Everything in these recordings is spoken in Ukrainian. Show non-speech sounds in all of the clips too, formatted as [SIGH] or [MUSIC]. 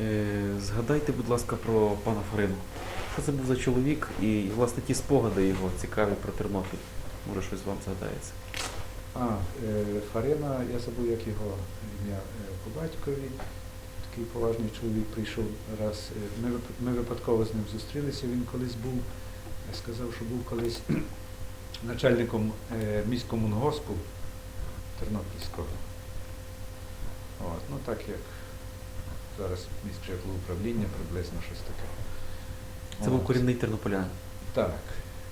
Е, Згадайте, будь ласка, про пана Фарину. Що це був за чоловік і, власне, ті спогади його цікаві про Тернопіль. Може, щось вам згадається. А, е, Фарина, я забув, як його ім'я е, по батькові. Такий поважний чоловік прийшов раз. Ми, ми випадково з ним зустрілися. Він колись був, сказав, що був колись [CLEARS THROAT] начальником е, міськомунгоспу Тернопільського. От, ну так як зараз міське управління, приблизно щось таке. Це був корінний тернополянин. Так.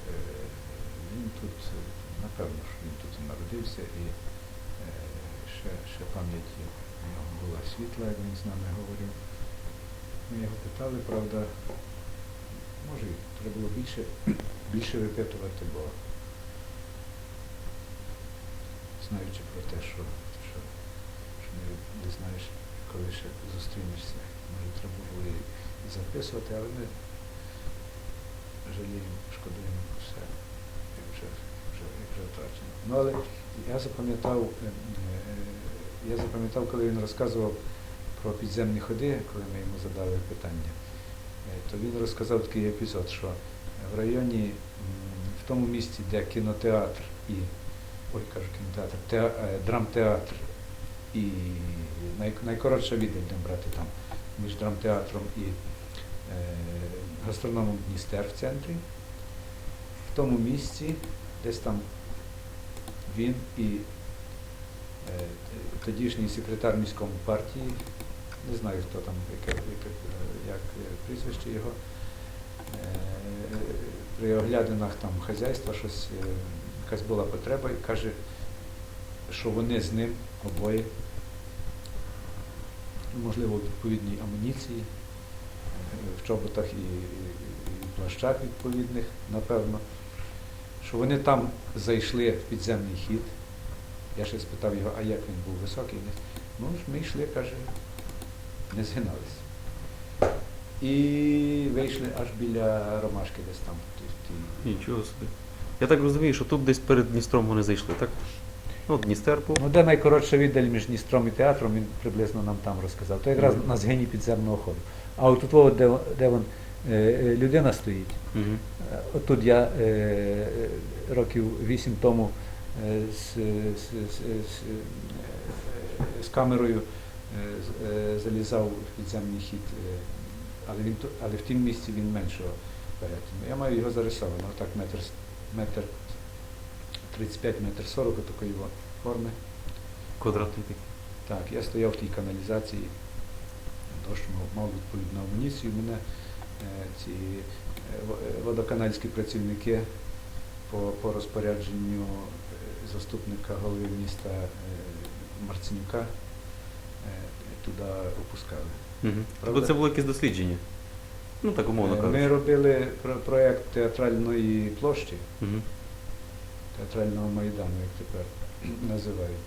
Е, Він тут, напевно, що він тут і народився і е, ще, ще пам'ять в нього була світла, як він з нами говорив. Ми його питали, правда, може, треба було більше, більше випитувати, бо знаючи про те, що, що, що не, не знаєш, коли ще зустрінешся, може треба було і, і записувати, але ми жаліємо, шкодуємо про все, як вже, вже, вже втрачено. Ну, але я запам'ятав, е, е, я запам'ятав, коли він розказував про підземні ходи, коли ми йому задали питання, е, то він розказав такий епізод, що в районі, в тому місці, де кінотеатр і, ой, кажу кінотеатр, теа- драмтеатр і най, найкоротша віддаль, брати там між драмтеатром і е, гастрономом Дністер в центрі. В тому місці, десь там він і е, тодішній секретар міському партії, не знаю хто там, яке, яке, як е, прізвище його, е, при оглядинах там хазяйства щось, е, якась була потреба і каже, що вони з ним обоє, можливо, в відповідній амуніції, в чоботах і, і, плащах відповідних, напевно, що вони там зайшли в підземний хід. Я ще спитав його, а як він був високий? Ну, ми йшли, каже, не згиналися. І вийшли аж біля ромашки десь там. Нічого собі. Я так розумію, що тут десь перед Дністром вони зайшли, так? Ну, от Дністер був. Ну, де найкоротша віддаль між Дністром і театром, він приблизно нам там розказав. То якраз Мгм. на згині підземного ходу. А от тут, де, де вон, е, е, людина стоїть, Угу. Е, Отут я е, е, років вісім тому е, з, з, з, з, е, з камерою е, е, залізав в підземний хід, е, але, він, але в тім місці він меншого перетину. Я маю його зарисовано, так метр, метр 35, метр 40 такої форми. Квадратний такий. Так, я стояв в тій каналізації, дощ мав, мав відповідну амуніцію. Мене е, ці е, е, водоканальські працівники по, по розпорядженню е, заступника голови міста е, Марцинюка е, туди опускали. Угу. Правда? Тобто це було якесь дослідження. Ну, так умовно кажучи. Ми робили про- проєкт театральної площі, Угу. Театрального майдану, як тепер називають.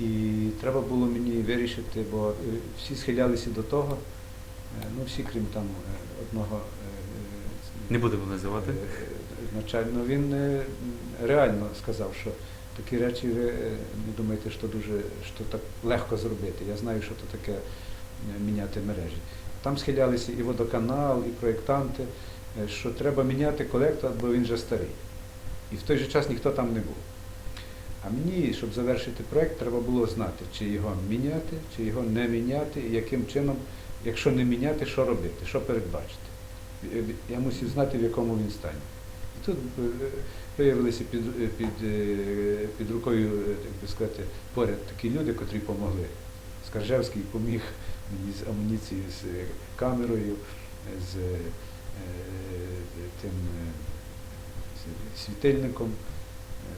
І треба було мені вирішити, бо е, всі схилялися до того, е, ну всі, крім там е, одного Не будемо називати. начально, він реально сказав, що такі речі ви не думаєте, що дуже що так легко зробити. Я знаю, що це таке міняти мережі. Там схилялися і водоканал, і проєктанти, що треба міняти колектор, бо він вже старий. І в той же час ніхто там не був. А мені, щоб завершити проєкт, треба було знати, чи його міняти, чи його не міняти, і яким чином, якщо не міняти, що робити, що передбачити. Е, Я мусив знати, в якому він стані. І тут е, виявилися під, е, під, під рукою, так би сказати, поряд такі люди, котрі допомогли. Скаржевський поміг мені з амуніцією, з камерою, з тим світильником. Е,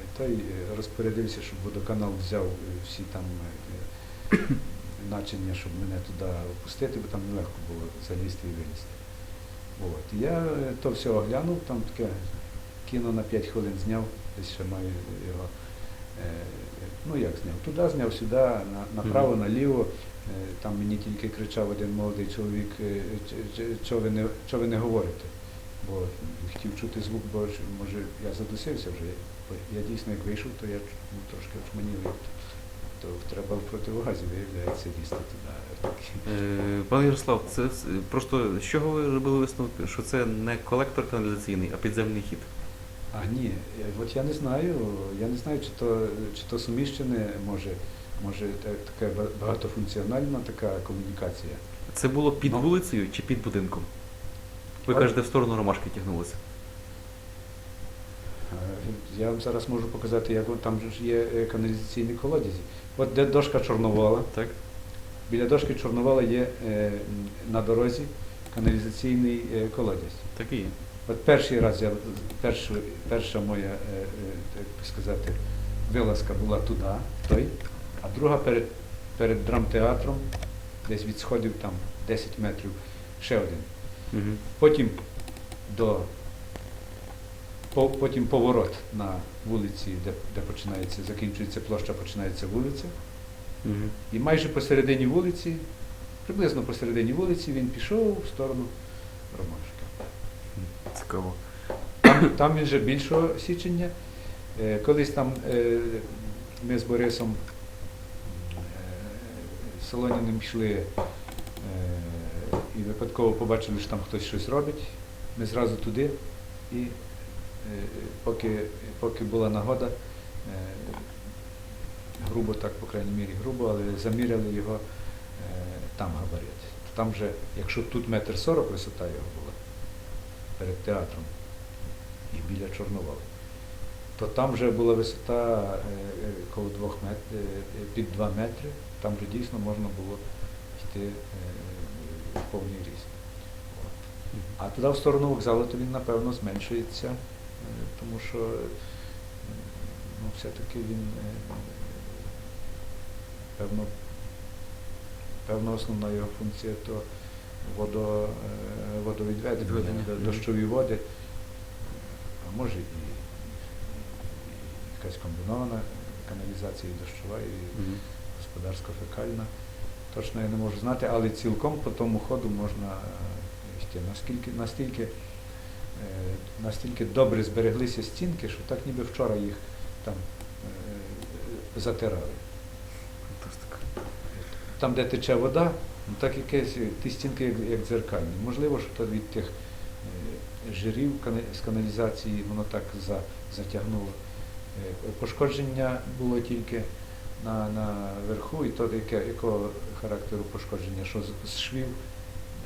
е, Той е, розпорядився, щоб водоканал взяв е, всі там начиння, щоб мене туди опустити, бо там нелегко було залізти і вилізти. От. Я то все оглянув, там таке кіно на 5 хвилин зняв, десь ще маю його. Ну як зняв? Туди зняв, сюди, направо, наліво. Там мені тільки кричав один молодий чоловік, е, «Ч- ч- чого ви не, ви не говорите? Бо хотів чути звук, бо може я задусився вже. Я дійсно як вийшов, то я ну, трошки очманів. як То треба в противогазі, виявляється, лізти туди. Е, Пане Ярослав, це просто з чого ви робили висновок, що це не колектор каналізаційний, а підземний хід? А ні, е, от я не знаю, я не знаю, чи то, чи то суміщене може, може така багатофункціональна така комунікація. Це було під Ну. вулицею чи під будинком? Ви кажете, в сторону ромашки тягнулося. Е, Я вам зараз можу показати, як там ж є е, каналізаційні колодязі. От де дошка Чорновола, Так? біля дошки Чорновола є е, на дорозі каналізаційний е, колодязь. Так і є. От перший раз я першу, перша моя, е, е, би сказати, вилазка була туди, той, а друга перед, перед драмтеатром, десь від сходів там 10 метрів, ще один. Угу. Потім до по- потім поворот на вулиці, де, де починається, закінчується площа, починається вулиця. Угу. І майже посередині вулиці, приблизно посередині вулиці, він пішов в сторону Ромашки. Цікаво. Там, там він вже більшого січення. Е, Колись там е, ми з Борисом е, Солоніним йшли і випадково побачили, що там хтось щось робить. Ми зразу туди і е, поки, поки була нагода, е, грубо так, по крайній мірі, грубо, але заміряли його е, там габарит. Там вже, якщо тут метр сорок висота його була перед театром і біля Чорновола, то там вже була висота е, е, коло двох метрів, під 2 метри, там вже дійсно можна було йти е, повний ріст. А туди в сторону вокзалу, то він, напевно, зменшується, е, тому що е, ну, все-таки він, е, певно, певно, основна його функція то водо, водовідведення, дощові води, а може і, і якась комбінована каналізація і дощова, і господарсько-фекальна. Точно я не можу знати, але цілком по тому ходу можна е, йти. Наскільки, настільки, е, настільки добре збереглися стінки, що так ніби вчора їх там е, затирали. Там, де тече вода, ну так якесь, ті стінки як, як дзеркальні. Можливо, що то від тих жирів з каналізації воно так за, затягнуло. Пошкодження було тільки на, на верху, і то яке, якого характеру пошкодження, що з, з швів,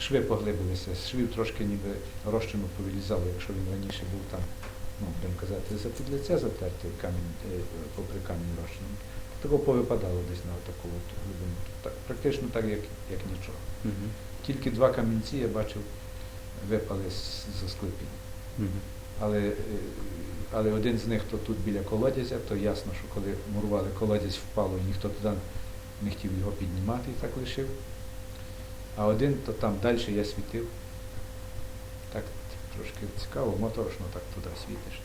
шви поглибилися, з швів трошки ніби розчину повилізало, якщо він раніше був там, ну, будемо казати, за під лице затертий камінь, е, попри камінь розчином. Такого повипадало десь на таку от глибину. Так, практично так, як, як нічого. Угу. Тільки два камінці я бачив випали з, з склепінь. Угу. Але, е, але один з них, то тут біля колодязя, то ясно, що коли мурували колодязь, впало, і ніхто туди не хотів його піднімати і так лишив. А один, то там далі я світив. Так трошки цікаво, моторошно так туди світиш.